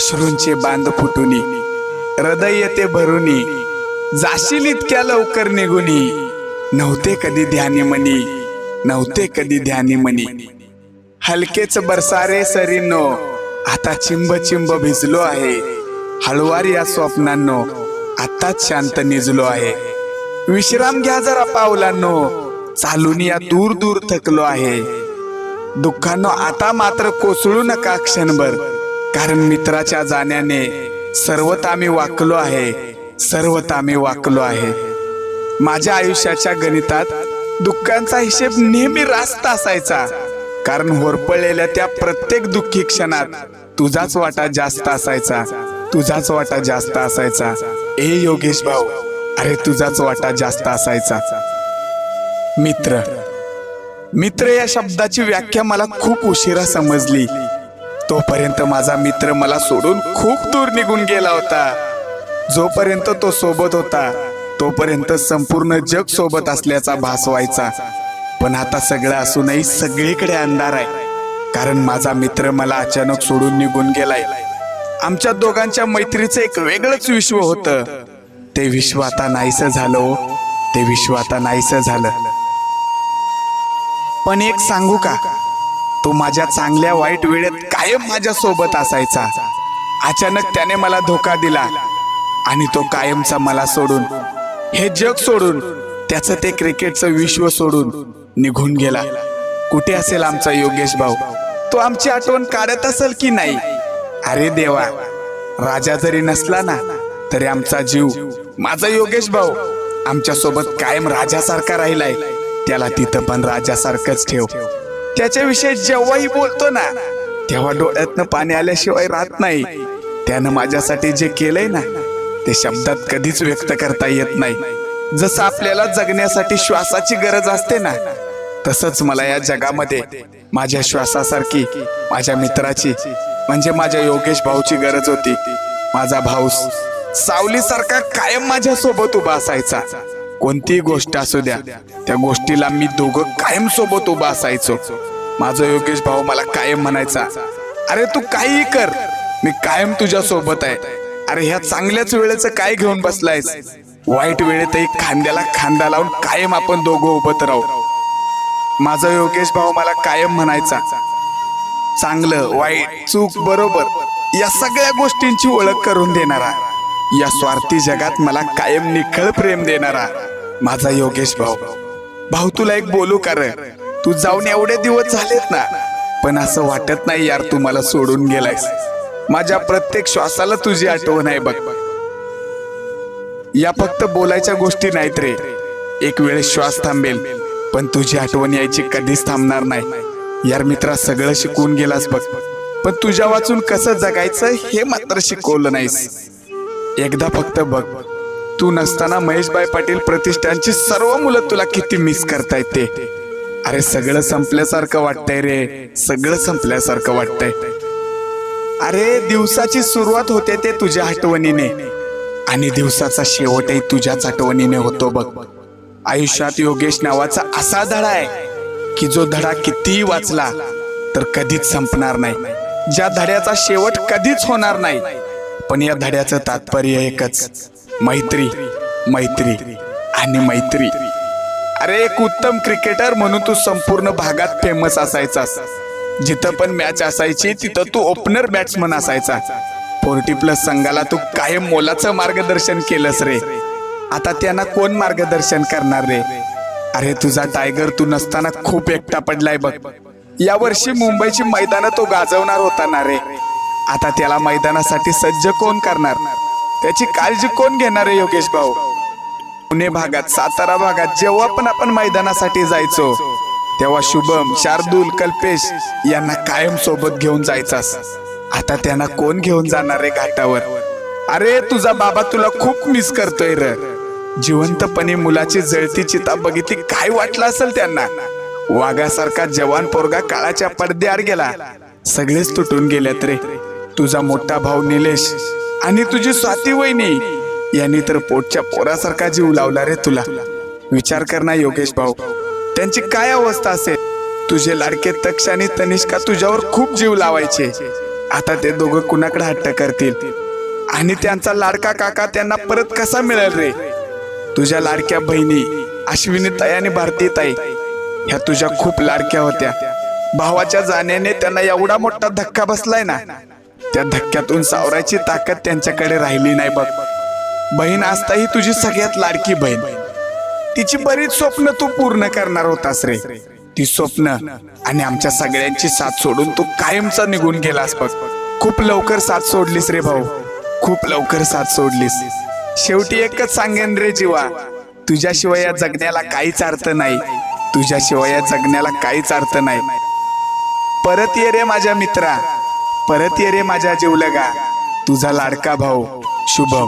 अश्रूंचे बांध फुटुनी. हृदय येते भरुनी. जाशील इतक्या लवकर निघुनी. नव्हते कधी ध्यानी मनी. नव्हते कधी ध्यानी मनी. हलकेच बरसारे सरीनो. आता चिंब चिंब भिजलो आहे. हळवार या स्वप्नांनो. आताच शांत निजलो आहे. विश्राम घ्या जरा पावलांनो. चालून या दूर दूर थकलो आहे. दुःखांनो आता मात्र कोसळू नका क्षणभर. कारण मित्राच्या जाण्याने सर्वत आम्ही वाकलो आहे सर्वत आम्ही वाकलो आहे. माझ्या आयुष्याच्या गणितात दुःखांचा हिशेब नेहमी रास्त असायचा. कारण होरपळलेल्या त्या प्रत्येक दुःखी क्षणात तुझाच वाटा जास्त असायचा तुझाच वाटा जास्त असायचा. ए योगेश भाऊ अरे तुझाच वाटा जास्त असायचा. मित्र मित्र या शब्दाची व्याख्या मला खूप उशिरा समजली. तोपर्यंत माझा मित्र मला सोडून खूप दूर निघून गेला होता. जोपर्यंत तो सोबत होता तोपर्यंत संपूर्ण जग सोबत असल्याचा भास व्हायचा. पण आता सगळं असूनही सगळीकडे अंधार आहे. कारण माझा मित्र मला अचानक सोडून निघून गेलाय. आमच्या दोघांच्या मैत्रीचं एक वेगळंच विश्व होतं. ते विश्व आता नाहीसं झालं हो. ते विश्व आता नाहीसं झालं. पण एक सांगू का? तो माझ्या चांगल्या वाईट वेळेत कायम माझ्या सोबत असायचा. अचानक त्याने मला धोका दिला आणि तो कायमचा मला सोडून हे जग सोडून त्याचं ते क्रिकेटचं विश्व सोडून निघून गेला. कुठे असेल आमचा योगेश भाऊ? तो आमची आठवण काढत असेल की नाही? अरे देवा राजा जरी नसला ना तरी आमचा जीव माझा योगेश भाऊ आमच्यासोबत कायम राजासारखा राहिलाय. त्याला तिथं पण राजासारखंच ठेव. त्याच्याविषयी जेव्हाही बोलतो ना तेव्हा डोळ्यातनं पाणी आल्याशिवाय राहत नाही. त्यानं माझ्यासाठी जे केलंय ना ते शब्दात कधीच व्यक्त करता येत नाही. जसं आपल्याला जगण्यासाठी श्वासाची गरज असते ना तसंच मला या जगामध्ये माझ्या श्वासासारखी माझ्या मित्राची म्हणजे माझ्या योगेश भाऊची गरज होती. माझा भाऊ सावलीसारखा कायम माझ्या सोबत उभा असायचा. कोणतीही गोष्ट असू द्या. त्या गोष्टीला मी दोघं कायम सोबत उभा असायचो. माझा योगेश भाऊ मला कायम म्हणायचा अरे तू काहीही कर मी कायम तुझ्या सोबत आहे. अरे ह्या चांगल्याच वेळेचं काय घेऊन बसलायस? वाईट वेळेतही खांद्याला खांदा लावून कायम आपण दोघं उभत राहू. माझा योगेश भाऊ मला कायम म्हणायचा चांगलं वाईट चूक बरोबर या सगळ्या गोष्टींची ओळख करून देणारा या स्वार्थी जगात मला कायम निखळ प्रेम देणारा माझा योगेश भाऊ. भाऊ तुला एक बोलू कारण तू जाऊन एवढे दिवस झालेत ना पण असं वाटत नाही यार तू मला सोडून गेलायस. माझ्या प्रत्येक श्वासाला तुझी आठवण आहे बघ. या फक्त बोलायच्या गोष्टी नाहीत रे. एक वेळेस श्वास थांबेल पण तुझी आठवण यायची कधीच थांबणार नाही. यार मित्रा सगळं शिकून गेलास बघ. पण तुझ्या वाचून कसं जगायचं हे मात्र शिकवलं नाहीस. एकदा फक्त बघ. तू नसताना महेशबाई पाटील प्रतिष्ठानची सर्व मुलं तुला किती मिस करतायत ते. अरे सगळं संपल्यासारखं वाटतंय रे. सगळं संपल्यासारखं वाटतंय. अरे दिवसाची सुरुवात होते ते तुझ्या आठवणीने. आणि दिवसाचा शेवटही तुझ्याच आठवणीने होतो बघ. आयुष्यात योगेश नावाचा असा धडा आहे की जो धडा कितीही वाचला तर कधीच संपणार नाही. ज्या धड्याचा शेवट कधीच होणार नाही. पण या धड्याचं तात्पर्य एकच. मैत्री मैत्री आणि मैत्री. अरे एक उत्तम क्रिकेटर म्हणून तू संपूर्ण भागात फेमस असायचास जिथं पण मॅच असायची तिथं तू ओपनर बॅट्समन असायचा. फोर्टी प्लस संघाला तू कायम मोलाचं मार्गदर्शन केलंस रे. आता त्यांना कोण मार्गदर्शन करणार रे? अरे तुझा टायगर तू नसताना खूप एकटा पडलाय बघ. या वर्षी मुंबईची मैदानं तो गाजवणार होता ना रे? आता त्याला मैदानासाठी सज्ज कोण करणार? त्याची काळजी कोण घेणार आहे योगेश भाऊ? पुणे भागात सातारा भागात जेव्हा पण आपण मैदानासाठी जायचो तेव्हा शुभम शार्दूल कल्पेश यांना कायम सोबत घेऊन जायचास. आता त्यांना कोण घेऊन जाणार आहे घाटावर? अरे तुझा बाबा तुला खूप मिस करतोय र. जिवंतपणे मुलाची जळती चिता बघितली काय वाटलं असेल त्यांना? वाघासारखा जवान पोरगा काळाच्या पडद्याआड गेला. सगळेच तुटून गेलेत रे. तुझा मोठा भाऊ निलेश आणि तुझी स्वाती वहिनी यांनी तर पोटच्या पोरासारखा जीव लावला रे तुला. विचार कर ना योगेश भाऊ त्यांची काय अवस्था असेल? तुझे लाडके तक्ष आणि तनिष्का तुझ्यावर खूप जीव लावायचे. आता ते दोघं कुणाकडे हट्ट करतील? आणि त्यांचा लाडका काका त्यांना परत कसा मिळेल रे? तुझ्या लाडक्या बहिणी अश्विनी ताई आणि भारती ताई ह्या तुझ्या खूप लाडक्या होत्या. भावाच्या जाण्याने त्यांना एवढा मोठा धक्का बसलाय ना? त्या धक्क्यातून सावरायची ताकद त्यांच्याकडे राहिली नाही बघ. बहीण असताही तुझी सगळ्यात लाडकी बहीण. तिची बरीच स्वप्न तू पूर्ण करणार होतास रे. ती स्वप्न आणि आमच्या सगळ्यांची साथ सोडून तू कायमचा निघून गेलास बघ. खूप लवकर साथ सोडलीस रे भाऊ. खूप लवकर साथ सोडलीस. शेवटी एकच सांगेन रे जीवा. तुझ्याशिवाय या जगण्याला काहीच अर्थ नाही. तुझ्याशिवाय या जगण्याला काहीच अर्थ नाही. परत ये रे माझ्या मित्रा. परत ये रे माझ्या जीवलगा तुझा लाडका भाऊ. शुभम.